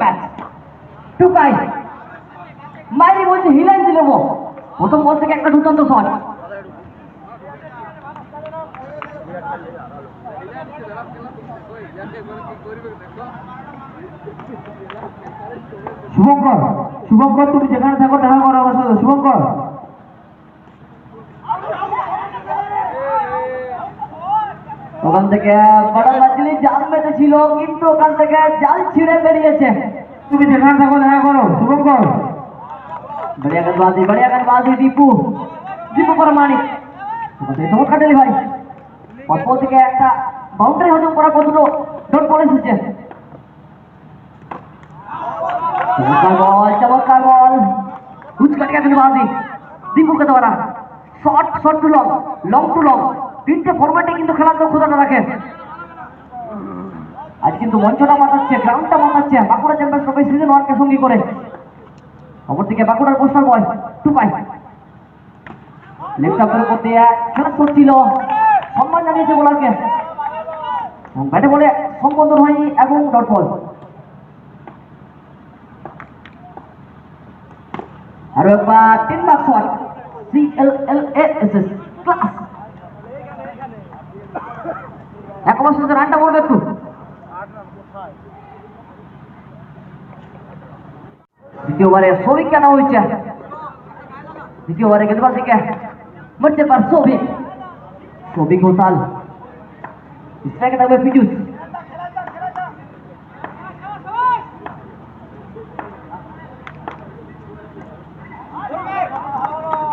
Match Tukai মাইরি বলছে প্রথম বল থেকে একটা দুর্দান্ত শট শুভঙ্কর শুভঙ্কর, তুমি যেখানে থাকো, দেখা করো আমার সাথে। শুভঙ্কর। ওখান থেকে বড় মাছলি জাল মেতেছিল কিন্তু ওখান থেকে জাল ছিঁড়ে বেরিয়েছে তুমি যেখানে থাকো দেখা করো শুভঙ্কর बढ़िया गेंदबाजी बढ़िया गेंदबाजी दीपू দীপু পরমাণিক চমৎকার ডেলিভারি অল্প থেকে একটা বাউন্ডারি হজম করার পর্যন্ত ডট বল এসেছে চমৎকার বল চমৎকার বল কুচ কাট গেছে गेंदबाजी দীপু কে দ্বারা short short to long long to long. তিনটে ফরম্যাটে কিন্তু খেলার দক্ষতাটা রাখে আজ কিন্তু মঞ্চটা মাতাচ্ছে গ্রাউন্ডটা মাতাচ্ছে, বাঁকুড়া চ্যাম্পিয়ন্স ট্রফি সিজন ওয়ানকে সঙ্গী করে। অপরদিকে বাঁকুড়ার পোস্টার বয় টুপাই লেফট আপের উপর দিয়ে খেলা চলছিল। সম্মান জানিয়েছে বোলারকে। এবং ব্যাটে বলে সম্বোধন হয়নি এবং ডট আরও একবার তিন mark shot C L L A S S class একবার শেষে রানটা বলবে একটু দ্বিতীয়বারে সৌভিক কেন হয়েছে দ্বিতীয়বারে गेंदबाजी के मरते पर सौभिक सौभिक घोषाल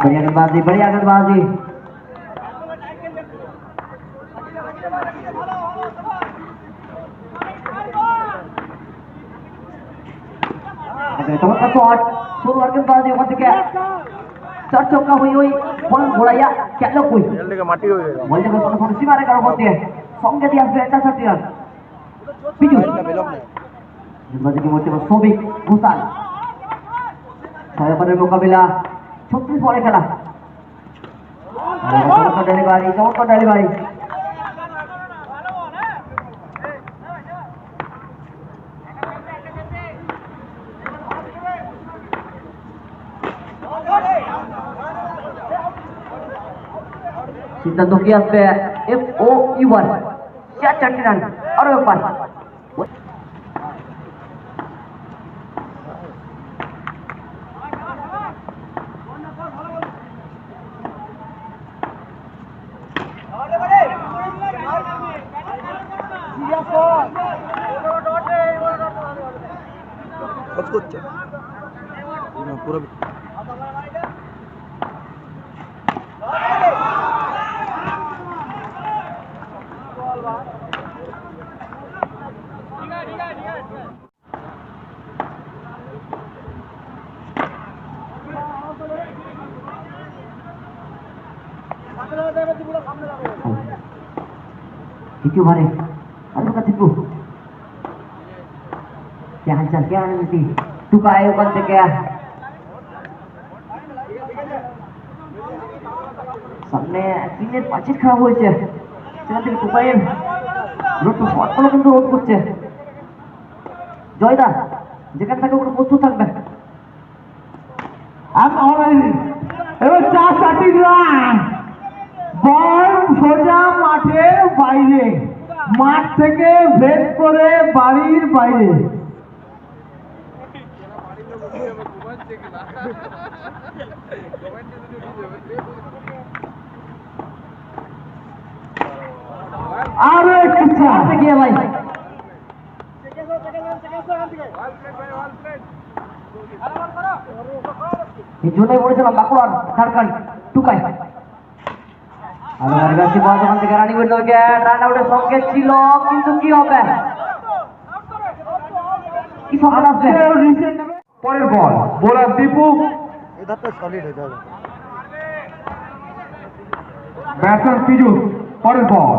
बड़ी आगतबाजी बड़ी आगतबाजी Tawag ako at suruan ka ba niyo kasi kaya Sarcho ka huy huy Walang gulaya kaya lang huy Walang ka mati huy Walang ka sa kong simara ka robot niya Songga diya beta sa tiyan Video Yung ba sige mo tiba Sobik Busan Saya pada mo kabila ছত্রিশ বলে খেলা চমৎকার delivery চমৎকার delivery সিদ্ধান্ত কি আসবে F O UR চার চারটি রান আরও একবার খোঁজ করছে। পুরো দ্বিতীয়বারে আরও কাছে হ্যাঁ চল কে ওখান থেকে সামনে তিনের পাঁচের খারাপ হয়েছে। সেখান থেকে টুকাইয়ের কিন্তু রোড করছে। জয়দা, যেখানে থাকে ওখানে প্রস্তুত থাকবে। মাঠের বাইরে। মাঠ থেকে ভেদ করে বাড়ির বাইরে। আরও একটু হাতে গিয়ে ভাই। এই জন্যই বলেছিলাম বাঁকুড়ার ঝাড়খণ্ড টুকাই। আর গাছি বল ওখান থেকে রানিং উইন্ডো রান আউটের সংকেত ছিল কিন্তু কি হবে? কি সংকেত আসবে? পরের ball. Bowler Dipu. Batsman Pijus পরের বল।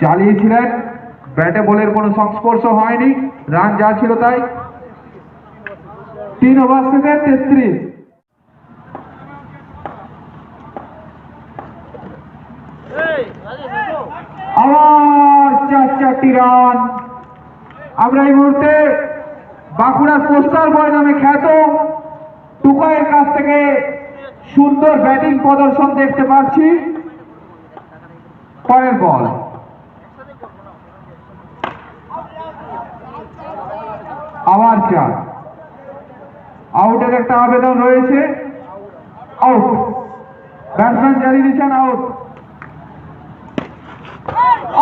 চালিয়েছিলেন। ব্যাটে বলের কোনো সংস্পর্শ হয়নি। রান যা ছিল তাই। তিন ওভার থেকে তেত্রিশ আবার চার চারটি রান আমরা এই মুহূর্তে বাঁকুড়ার পোস্টার বয় নামে খ্যাত টুকাইয়ের কাছ থেকে সুন্দর ব্যাটিং প্রদর্শন দেখতে পাচ্ছি। পরের বল। আবার চার। আউটের একটা আবেদন রয়েছে। আউট। ব্যাটসম্যান জানিয়ে দিচ্ছেন আউট।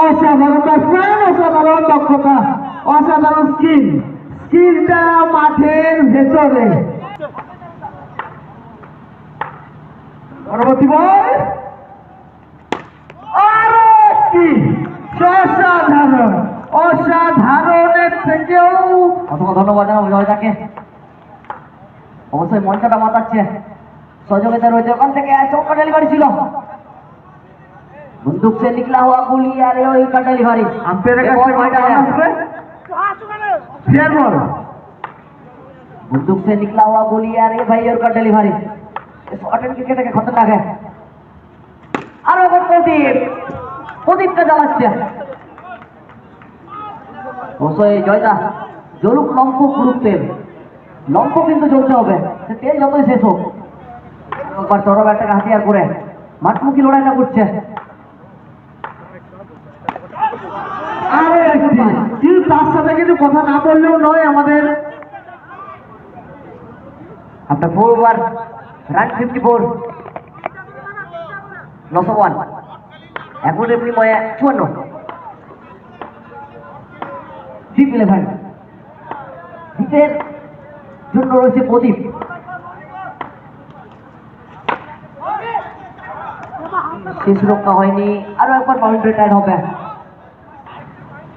অসাধারণ ব্যাটসম্যান অসাধারণ দক্ষতা, অসাধারণ স্কিল স্কিলটা মাঠের ভেতরে। পরবর্তী বল। আরও অসাধারণ, অসাধারণের থেকেও ধন্যবাদ জানাব জয়দাকে অবশ্যই মঞ্চটা মাতাচ্ছে। সহযোগিতা রয়েছে। ওখান থেকে চৌকা ডেলিভারি ছিল। বন্দুক সে নিকলা হুয়া গুলি আর ওই का ডেলিভারি আম্পায়ারের কাছ থেকে বলটা বল আসবে ফেয়ার বল बंदूक से निकला हुआ गोली आ रही है भाई और का डिलीवरी शॉर्ट एंड क्रिकेट के खतरनाक है আরো একবার প্রদীপ প্রদীপকে জ্বালাচ্ছে অবশ্যই জয়দা জলুক লম্প গুরুক তেল লম্প কিন্তু জ্বলতে হবে সে তেল যতই শেষ হোক একবার চরম একটা হাতিয়ার করে মাঠমুখী লড়াইটা করছে একটি কিন্তু তার সাথে কিন্তু কথা না বললেও নয় আমাদের। আপনার four over run fifty four. নশো ওয়ান। এখন চুয়ান্ন। ইলেভেন ডিপের জন্য রয়েছে প্রদীপ। শেষ রক্ষা হয়নি। আরও একবার বাউন্ডারি টাইট হবে।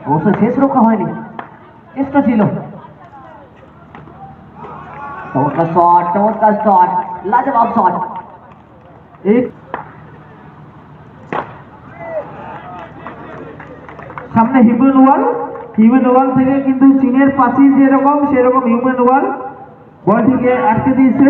অবশ্য শেষ রক্ষা হয়নি। চেষ্টা ছিল। চমৎকার শট চমৎকার শট লাজবাব শট সামনে হিউম্যান ওয়াল হিউম্যান ওয়াল থেকে কিন্তু চীনের পাঁচিল যেরকম, সেরকম হিউম্যান ওয়াল বলটিকে আটকে দিয়েছে।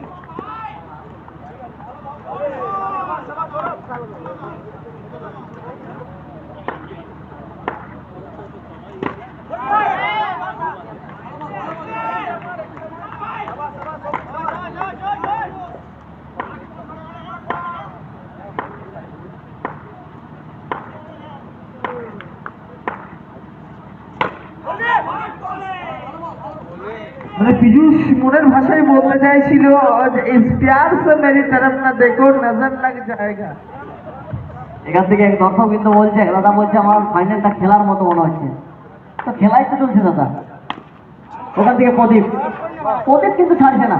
মানে পীযূষ মনের ভাষায় বলতে চাইছিল ইস প্যার সে মেরি তরফ না দেখো নজর লাগ জায়গা এখান থেকে এক দর্শক কিন্তু বলছে দাদা বলছে আমার ফাইনালটা খেলার মতো মনে হচ্ছে। তো খেলাই তো চলছে দাদা। ওখান থেকে প্রদীপ। প্রদীপ কিন্তু ছাড়ছে না।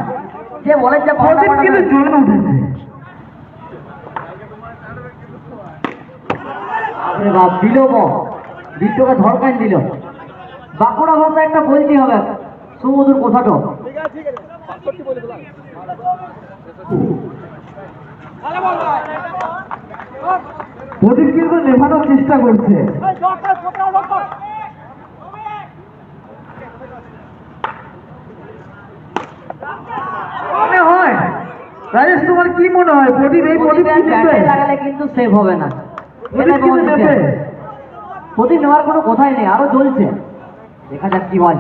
যে বলেছে প্রদীপ কিন্তু জ্বলে উঠেছে। আপনি বাপ দিল বিশ্বকে ধরকান দিল। বাঁকুড়া ভাষা একটা বলতে হবে। সুমধুর কথাটো প্রদীপ কিন্তু নেভানোর চেষ্টা করছে। মনে হয়? রাজেশ তোমার কি মনে হয়? প্রদীপ এই প্রদীপ লাগালে কিন্তু সেভ হবে না। প্রদীপ নেওয়ার কোনো কথাই নেই আরও জ্বলছে। দেখা যাক কি হয়।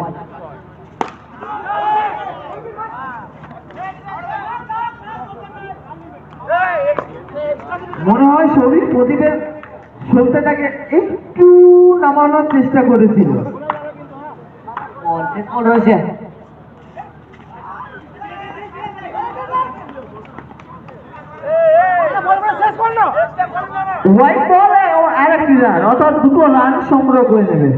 মনে হয় শরীর প্রদীপের সত্যটাকে একটু নামানোর চেষ্টা করেছিল। রয়েছে হোয়াইট বল আর একটি রান অর্থাৎ দুটো রান সংগ্রহ করে নেবে।